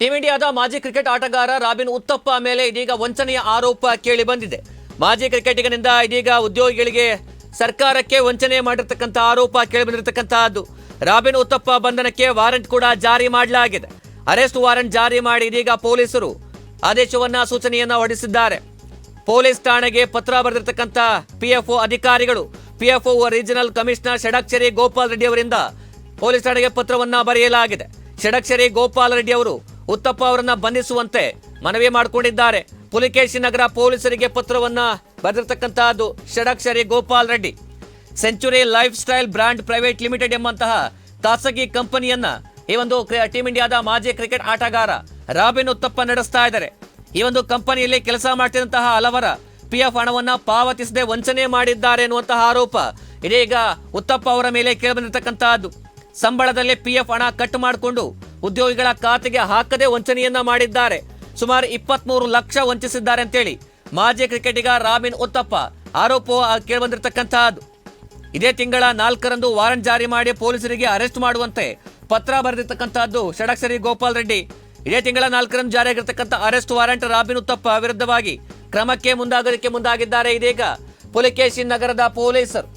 Team ಇಂಡಿಯಾದ ಮಾಜಿ cricket ಆಟಗಾರ ರಾಬಿನ್ ಉತ್ತಪ್ಪ ಮೇಲೆ ಇದೀಗ ವಂಚನೆಯ ಆರೋಪ ಕೇಳಿ ಬಂದಿದೆ. ಮಾಜಿ ಕ್ರಿಕೆಟಿಗನಿಂದ ಇದೀಗ ಉದ್ಯೋಗಿಗಳಿಗೆ ಸರ್ಕಾರಕ್ಕೆ ವಂಚನೆ ಮಾಡಿರ್ತಕ್ಕಂಥ ಆರೋಪ ಕೇಳಿ ಬಂದಿರತಕ್ಕಂತಹದ್ದು. ರಾಬಿನ್ ಉತ್ತಪ್ಪ ಬಂಧನಕ್ಕೆ ವಾರೆಂಟ್ ಕೂಡ ಜಾರಿ ಮಾಡಲಾಗಿದೆ. ಅರೆಸ್ಟ್ ವಾರೆಂಟ್ ಜಾರಿ ಮಾಡಿ ಇದೀಗ ಪೊಲೀಸರು ಆದೇಶವನ್ನ ಸೂಚನೆಯನ್ನ ಹೊರಡಿಸಿದ್ದಾರೆ. ಪೊಲೀಸ್ ಠಾಣೆಗೆ ಪತ್ರ ಬರೆದಿರ್ತಕ್ಕಂಥ ಪಿಎಫ್ಒ ಅಧಿಕಾರಿಗಳು, PFO regional commissioner Shadakshari Gopal Reddy ಅವರಿಂದ ಪೊಲೀಸ್ ಠಾಣೆಗೆ ಪತ್ರವನ್ನ ಬರೆಯಲಾಗಿದೆ. ಷಡಕ್ಷರಿ ಗೋಪಾಲ್ ರೆಡ್ಡಿ ಅವರು ಉತ್ತಪ್ಪ ಅವರನ್ನ ಬಂಧಿಸುವಂತೆ ಮನವಿ ಮಾಡಿಕೊಂಡಿದ್ದಾರೆ. ಪುಲಿಕೇಶಿ ನಗರ ಪೊಲೀಸರಿಗೆ ಪತ್ರವನ್ನ ಬರೆದಿರ್ತಕ್ಕಂತಹದ್ದು Shadakshari Gopal Reddy. Century life style brand private limited ಎಂಬಂತಹ ಖಾಸಗಿ ಕಂಪನಿಯನ್ನ ಈ ಒಂದು ಟೀಮ್ ಇಂಡಿಯಾದ ಮಾಜಿ ಕ್ರಿಕೆಟ್ ಆಟಗಾರ ರಾಬಿನ್ ಉತ್ತಪ್ಪ ನಡೆಸ್ತಾ ಇದ್ದಾರೆ. ಈ ಒಂದು ಕಂಪನಿಯಲ್ಲಿ ಕೆಲಸ ಮಾಡ್ತಿದ್ದಂತಹ ಹಲವರ ಪಿ ಎಫ್ ಹಣವನ್ನ ಪಾವತಿಸದೆ ವಂಚನೆ ಮಾಡಿದ್ದಾರೆ ಎನ್ನುವಂತಹ ಆರೋಪ ಇದೀಗ ಉತ್ತಪ್ಪ ಅವರ ಮೇಲೆ ಕೇಳಿಬಂದಿರತಕ್ಕಂತಹದ್ದು ಸಂಬಳದಲ್ಲಿ ಪಿ ಎಫ್ ಹಣ ಕಟ್ ಮಾಡಿಕೊಂಡು ಉದ್ಯೋಗಿಗಳ ಖಾತೆಗೆ ಹಾಕದೆ ವಂಚನೆಯನ್ನ ಮಾಡಿದ್ದಾರೆ. ಸುಮಾರು ಇಪ್ಪತ್ಮೂರು ಲಕ್ಷ ವಂಚಿಸಿದ್ದಾರೆ ಅಂತೇಳಿ ಮಾಜಿ ಕ್ರಿಕೆಟಿಗ ರಾಬಿನ್ ಉತ್ತಪ್ಪ ಆರೋಪ ಕೇಳಿಬಂದಿರತಕ್ಕಂತಹದ್ದು. ಇದೇ ತಿಂಗಳ ನಾಲ್ಕರಂದು ವಾರಂಟ್ ಜಾರಿ ಮಾಡಿ ಪೊಲೀಸರಿಗೆ ಅರೆಸ್ಟ್ ಮಾಡುವಂತೆ ಪತ್ರ ಬರೆದಿರ್ತಕ್ಕಂತಹದ್ದು ಷಡಕ್ಷರಿ ಗೋಪಾಲ್ ರೆಡ್ಡಿ. ಇದೇ ತಿಂಗಳ ನಾಲ್ಕರಂದು ಜಾರಿಯಾಗಿರ್ತಕ್ಕಂಥ ಅರೆಸ್ಟ್ ವಾರಂಟ್ ರಾಬಿನ್ ಉತ್ತಪ್ಪ ವಿರುದ್ಧವಾಗಿ ಕ್ರಮಕ್ಕೆ ಮುಂದಾಗೋದಕ್ಕೆ ಮುಂದಾಗಿದ್ದಾರೆ ಇದೀಗ. ಪುಲಿಕೇಶಿ ನಗರದ ಪೊಲೀಸರು.